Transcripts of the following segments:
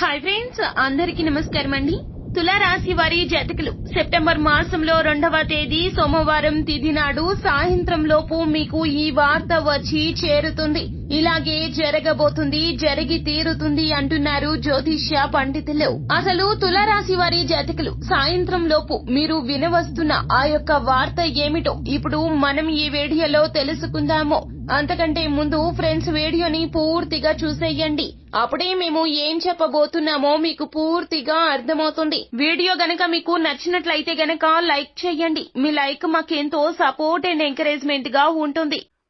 Hi friends అందరికీ నమస్కారం అండి. తులారాశి వారి జాతకులు. సెప్టెంబర్ మాసంలో రెండవ తేదీ సోమవారం తిథి నాడు సాయంత్రం లోపు మీకు ఈ వార్త వచ్చి చేరుతుంది. ఇలాగే జరగబోతుంది జరిగి తీరుతుంది అంటున్నారు జ్యోతిష్య పండితులు. అసలు తులారాశి వారి జాతకులు సాయంత్రం లోపు మీరు వినవస్తున్న ఆ యొక్క వార్త ఏమిటో ఇప్పుడు మనం ఈ వీడియోలో తెలుసుకుందాము. అంతకంటే ముందు ఫ్రెండ్స్ వీడియోని పూర్తిగా చూసేయండి. అప్పుడే మేము ఏం చెప్పబోతున్నామో మీకు పూర్తిగా అర్థమవుతుంది. వీడియో గనక మీకు నచ్చినట్లయితే గనక లైక్ చేయండి. మీ లైక్ మాకెంతో సపోర్ట్ అండ్ ఎంకరేజ్మెంట్గా ఉంటుంది.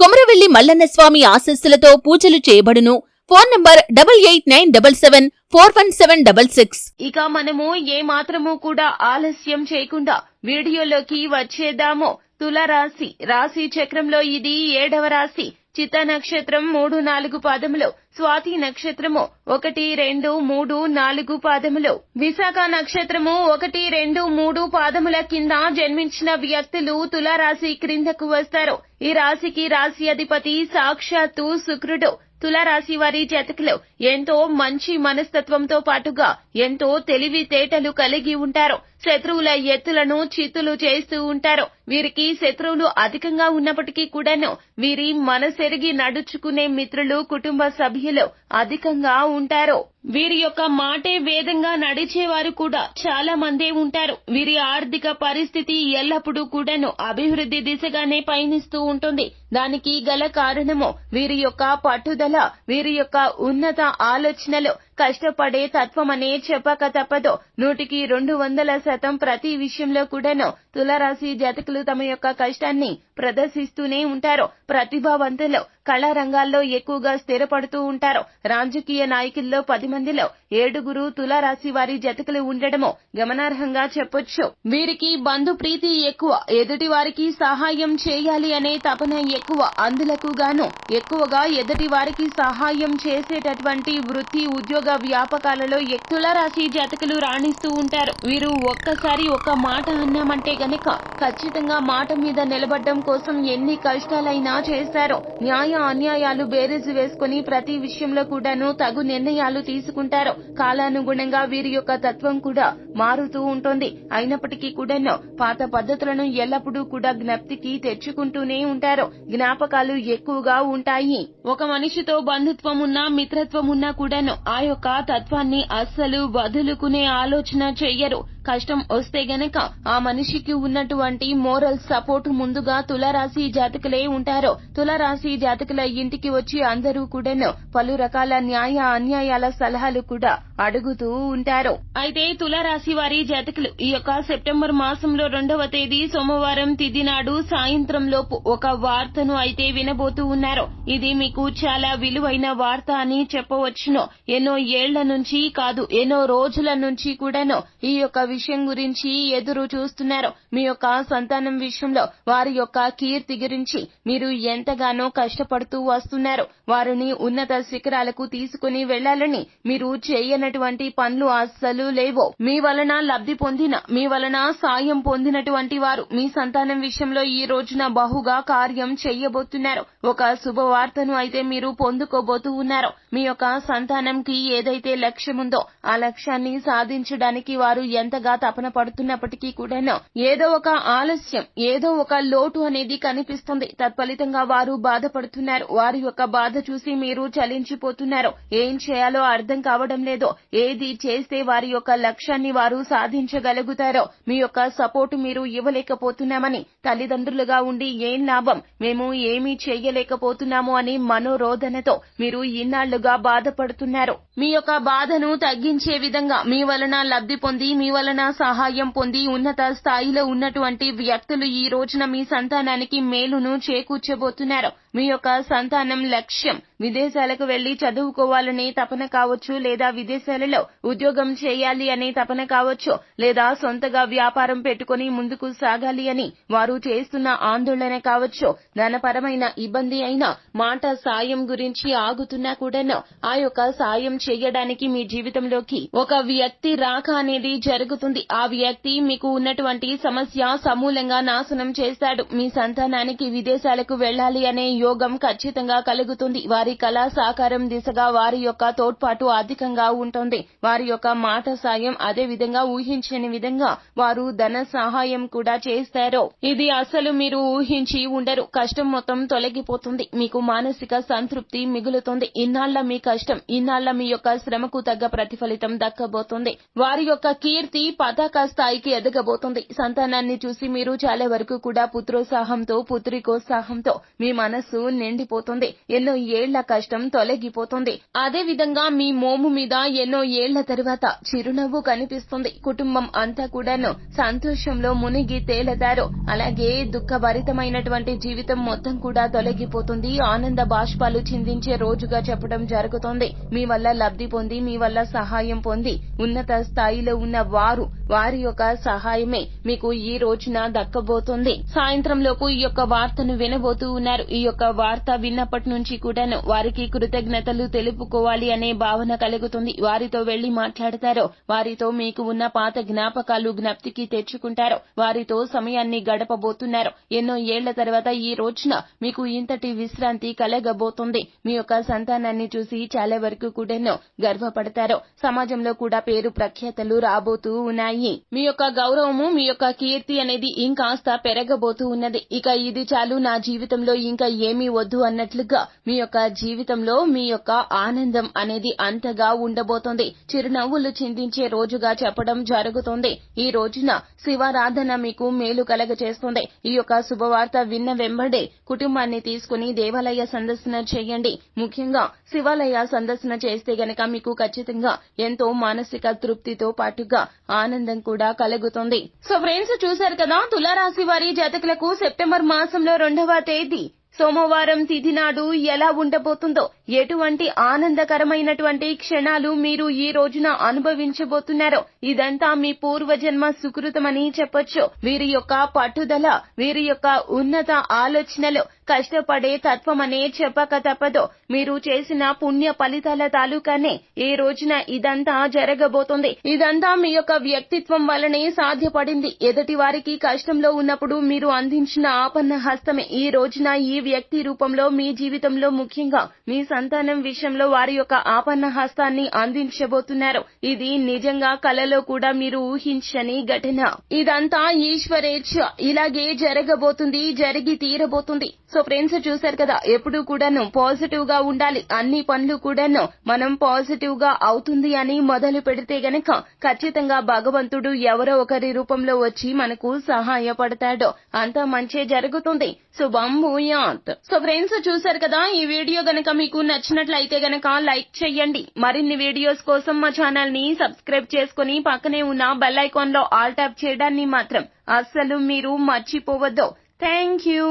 కొమరవెల్లి మల్లన్న స్వామి ఆశస్సులతో పూజలు చేయబడును. Phone number double eight nine double seven four one seven double six. ఇక మనము ఏ మాత్రము కూడా ఆలస్యం చేయకుండా వీడియోలోకి వచ్చేద్దాము. తులరాశి రాశి చక్రంలో ఇది ఏడవ రాశి. చిత్త నక్షత్రం మూడు నాలుగు పాదములో స్వాతి నక్షత్రము ఒకటి రెండు మూడు నాలుగు పాదములు. విశాఖ నక్షత్రము ఒకటి రెండు మూడు పాదముల కింద జన్మించిన వ్యక్తులు తులారాశి క్రిందకు వస్తారు. ఈ రాశికి రాశి అధిపతి సాక్షాత్తు శుక్రుడు. తులారాశి వారి జాతకులు ఎంతో మంచి మనస్తత్వంతో పాటుగా ఎంతో తెలివితేటలు కలిగి ఉంటారు. శత్రువుల ఎత్తులను చిత్తులు చేస్తూ ఉంటారు. వీరికి శత్రువులు అధికంగా ఉన్నప్పటికీ కూడాను వీరి మనసెరిగి నడుచుకునే మిత్రులు కుటుంబ సభ్యులు అధికంగా ఉంటారు. వీరి యొక్క మాటే వేదంగా నడిచేవారు కూడా చాలా మందే ఉంటారు. వీరి ఆర్థిక పరిస్థితి ఎల్లప్పుడూ కూడాను అభివృద్ధి దిశగానే పయనిస్తూ ఉంటుంది. దానికి గల కారణము వీరి యొక్క పట్టుదల వీరి యొక్క ఉన్నత ఆలోచనలు కష్టపడే తత్వమనే చెప్పక తప్పదు. నూటికి రెండు వందల శాతం ప్రతి విషయంలో కూడాను తులరాశి జాతకులు తమ యొక్క కష్టాన్ని ప్రదర్శిస్తూనే ఉంటారు. ప్రతిభావంతులు కళా రంగాల్లో ఎక్కువగా స్థిరపడుతూ ఉంటారు. రాజకీయ నాయకుల్లో పది మందిలో ఏడుగురు తులారాశి వారి జతకులు ఉండడము గమనార్హంగా చెప్పొచ్చు. వీరికి బంధు ప్రీతి ఎక్కువ. ఎదుటి వారికి సహాయం చేయాలి అనే తపన ఎక్కువ. అందులకు గాను ఎక్కువగా ఎదుటి వారికి సహాయం చేసేటటువంటి వృత్తి ఉద్యోగ వ్యాపకాలలో తులారాశి జాతకులు రాణిస్తూ ఉంటారు. వీరు ఒక్కసారి ఒక మాట అన్నామంటే గనక ఖచ్చితంగా మాట మీద నిలబడడం కోసం ఎన్ని కష్టాలైనా చేశారు. న్యాయ అన్యాయాలు బేరీజు వేసుకుని ప్రతి విషయంలో కూడాను తగు నిర్ణయాలు తీసుకుంటారు. కాలానుగుణంగా వీరి యొక్క తత్వం కూడా మారుతూ ఉంటుంది. అయినప్పటికీ కూడాను పాత పద్ధతులను ఎల్లప్పుడూ కూడా జ్ఞప్తికి తెచ్చుకుంటూనే ఉంటారు. జ్ఞాపకాలు ఎక్కువగా ఉంటాయి. ఒక మనిషితో బంధుత్వం ఉన్నా మిత్రత్వం ఉన్నా కూడాను ఆ యొక్క తత్వాన్ని అస్సలు వదులుకునే ఆలోచన చెయ్యరు కష్టం వస్తే గనక ఆ మనిషికి ఉన్నటువంటి మోరల్ సపోర్ట్ ముందుగా తులరాశి జాతకులే ఉంటారు. తులరాశి జాతకుల ఇంటికి వచ్చి అందరూ కూడాను పలు రకాల న్యాయ అన్యాయాల సలహాలు కూడా అడుగుతూ ఉంటారు. అయితే తులరాశి వారి జాతకులు ఈ యొక్క సెప్టెంబర్ మాసంలో రెండవ తేదీ సోమవారం తిథి నాడు సాయంత్రం లోపు ఒక వార్తను అయితే వినబోతూ ఉన్నారు. ఇది మీకు చాలా విలువైన వార్త అని చెప్పవచ్చును. ఎన్నో ఏళ్ళ నుంచి కాదు ఎన్నో రోజుల నుంచి కూడాను ఈ యొక్క విషయం గురించి ఎదురు చూస్తున్నారు. మీ యొక్క సంతానం విషయంలో వారి యొక్క కీర్తి గురించి మీరు ఎంతగానో కష్టపడుతూ వస్తున్నారు. వారిని ఉన్నత శిఖరాలకు తీసుకుని వెళ్ళాలని మీరు చేయనటువంటి పనులు అస్సలు లేవో. మీ వలన లబ్ధి పొందిన మీ వలన సాయం పొందినటువంటి వారు మీ సంతానం విషయంలో ఈ రోజున బహుగా కార్యం చెయ్యబోతున్నారు ఒక శుభవార్తను అయితే మీరు పొందుకోబోతూ ఉన్నారు. మీ యొక్క సంతానంకి ఏదైతే లక్ష్యం ఉందో ఆ లక్ష్యాన్ని సాధించడానికి వారు ఎంత ఎంతగా తపన పడుతున్నప్పటికీ కూడాను ఏదో ఒక ఆలస్యం ఏదో ఒక లోటు అనేది కనిపిస్తుంది. తత్ఫలితంగా వారు బాధపడుతున్నారు. వారి యొక్క బాధ చూసి మీరు చలించిపోతున్నారు. ఏం చేయాలో అర్థం కావడం లేదో. ఏది చేస్తే వారి యొక్క లక్ష్యాన్ని వారు సాధించగలుగుతారో మీ యొక్క సపోర్టు మీరు ఇవ్వలేకపోతున్నామని తల్లిదండ్రులుగా ఉండి ఏం లాభం? మేము ఏమీ చేయలేకపోతున్నాము అని మనోరోధనతో మీరు ఇన్నాళ్ళుగా బాధపడుతున్నారు. మీ యొక్క బాధను తగ్గించే విధంగా మీ వలన లబ్ధి పొంది మీ వలన సహాయం పొంది ఉన్నత స్థాయిలో ఉన్నటువంటి వ్యక్తులు ఈ రోజున మీ సంతానానికి మేలును చేకూర్చబోతున్నారు. మీ యొక్క సంతానం లక్ష్యం. విదేశాలకు వెళ్ళి చదువుకోవాలనే తపన కావచ్చు లేదా విదేశాలలో ఉద్యోగం చేయాలి అనే తపన కావచ్చు లేదా సొంతగా వ్యాపారం పెట్టుకుని ముందుకు సాగాలి అని వారు చేస్తున్న ఆందోళన కావచ్చు. ధనపరమైన ఇబ్బంది అయినా మాట సాయం గురించి ఆగుతున్నా కూడాను ఆ యొక్క సాయం చేయడానికి మీ జీవితంలోకి ఒక వ్యక్తి రాక అనేది జరుగుతుంది. ఆ వ్యక్తి మీకు ఉన్నటువంటి సమస్య సమూలంగా నాశనం చేస్తాడు. మీ సంతానానికి విదేశాలకు వెళ్ళాలి అనే యోగం ఖచ్చితంగా కలుగుతుంది. వారి కళా సాకారం దిశగా వారి యొక్క తోడ్పాటు అధికంగా ఉంటుంది. వారి యొక్క మాట సాయం అదే విధంగా ఊహించని విధంగా వారు ధన సహాయం కూడా చేస్తారు. ఇది అసలు మీరు ఊహించి ఉండరు. కష్టం మొత్తం తొలగిపోతుంది. మీకు మానసిక సంతృప్తి మిగులుతుంది. ఇన్నాళ్ళ మీ కష్టం ఇన్నాళ్ళ మీ యొక్క శ్రమకు తగ్గ ప్రతిఫలితం దక్కబోతుంది. వారి యొక్క కీర్తి పతాక స్థాయికి ఎదగబోతుంది. సంతానాన్ని చూసి మీరు చాలా వరకు కూడా పుత్రోత్సాహంతో పుత్రికోత్సాహంతో మీ మనస్సు నిండిపోతుంది. ఎన్నో ఏళ్ళ కష్టం తొలగిపోతుంది. అదే విధంగా మీ మోము మీద ఎన్నో ఏళ్ళ తరువాత చిరునవ్వు కనిపిస్తుంది. కుటుంబం అంతా కూడాను సంతోషంలో మునిగి తేలతారు. అలాగే దుఃఖభరితమైనటువంటి జీవితం మొత్తం కూడా తొలగిపోతుంది. ఆనంద బాష్పాలు చిందించే రోజుగా చెప్పడం జరుగుతోంది. మీ వల్ల లబ్ధి పొంది మీ వల్ల సహాయం పొంది ఉన్నత స్థాయిలో ఉన్న వారు వారి యొక్క సహాయమే మీకు ఈ రోజున దక్కబోతుంది. సాయంత్రం లోపు ఈ యొక్క వార్తను వినబోతూ ఉన్నారు. ఈ యొక్క వార్త విన్నప్పటి నుంచి కూడా వారికి కృతజ్ఞతలు తెలుపుకోవాలి అనే భావన కలుగుతుంది. వారితో వెళ్ళి మాట్లాడతారు. వారితో మీకు ఉన్న పాత జ్ఞాపకాలు జ్ఞప్తికి తెచ్చుకుంటారు. వారితో సమయాన్ని గడపబోతున్నారు. ఎన్నో ఏళ్ళ తర్వాత ఈ రోజున మీకు ఇంతటి విశ్రాంతి కలగబోతుంది. మీ యొక్క సంతానాన్ని చూసి చాలా వరకు కూడాను గర్వపడతారు. సమాజంలో కూడా పేరు ప్రఖ్యాతలు రాబోతూ ఉన్నాయి. మీ యొక్క గౌరవము మీ యొక్క కీర్తి అనేది ఇంకాస్త పెరగబోతూ ఉన్నది. ఇక ఇది చాలు నా జీవితంలో ఇంకా ఏమీ వద్దు అన్నట్లుగా మీ యొక్క జీవితంలో మీ యొక్క ఆనందం అనేది అంతగా ఉండబోతోంది. చిరునవ్వులు చిందించే రోజుగా చెప్పడం జరుగుతోంది. ఈ రోజున శివారాధన మీకు మేలు కలగ చేస్తుంది ఈ యొక్క శుభవార్త విన్న వెంబడే కుటుంబాన్ని తీసుకుని దేవాలయ సందర్శన చేయండి. ముఖ్యంగా శివాలయ సందర్శన చేస్తే గనక మీకు ఖచ్చితంగా ఎంతో మానసిక తృప్తితో పాటుగా ఆనందం కూడా కలుగుతుంది. సో ఫ్రెండ్స్ చూశారు కదా? తులారాశి వారి జాతకులకు సెప్టెంబర్ మాసంలో రెండవ తేదీ. సోమవారం తిథి నాడు ఎలా ఉండబోతుందో ఎటువంటి ఆనందకరమైనటువంటి క్షణాలు మీరు ఈ రోజున అనుభవించబోతున్నారో ఇదంతా మీ పూర్వజన్మ సుకృతమని చెప్పొచ్చు. వీరి యొక్క పట్టుదల వీరి యొక్క ఉన్నత ఆలోచనలు కష్టపడే తత్వమనే చెప్పక తప్పదు. మీరు చేసిన పుణ్య ఫలితాల తాలూకానే ఈ రోజున ఇదంతా జరగబోతుంది. ఇదంతా మీ యొక్క వ్యక్తిత్వం వల్లనే సాధ్యపడింది. ఎదుటి వారికి కష్టంలో ఉన్నప్పుడు మీరు అందించిన ఆపన్న హస్తమే. ఈ రోజున ఈ వ్యక్తి రూపంలో మీ జీవితంలో ముఖ్యంగా మీ సంతానం విషయంలో వారి యొక్క ఆపన్న హస్తాన్ని అందించబోతున్నారు. ఇది నిజంగా కలలో కూడా మీరు ఊహించని ఘటన. ఇదంతా ఈశ్వరేచ్ఛ ఇలాగే జరగబోతుంది జరిగి తీరబోతుంది. సో ఫ్రెండ్స్ చూశారు కదా ఎప్పుడు కూడాను పాజిటివ్గా ఉండాలి. అన్ని పనులు కూడాను మనం పాజిటివ్గా అవుతుంది అని మొదలు పెడితే గనక ఖచ్చితంగా భగవంతుడు ఎవరో ఒకరి రూపంలో వచ్చి మనకు సహాయపడతాడు. అంతా మంచి జరుగుతుంది. శుభం భూయాత్. సో ఫ్రెండ్స్ చూశారు కదా ఈ వీడియో గనక మీకు నచ్చినట్లయితే గనక లైక్ చేయండి మరిన్ని వీడియోస్ కోసం మా ఛానల్ని సబ్స్క్రైబ్ చేసుకుని పక్కనే ఉన్న బెల్ ఐకాన్లో ఆల్ ట్యాప్ చేయడాన్ని మాత్రం అస్సలు మీరు మర్చిపోవద్దు. Thank you.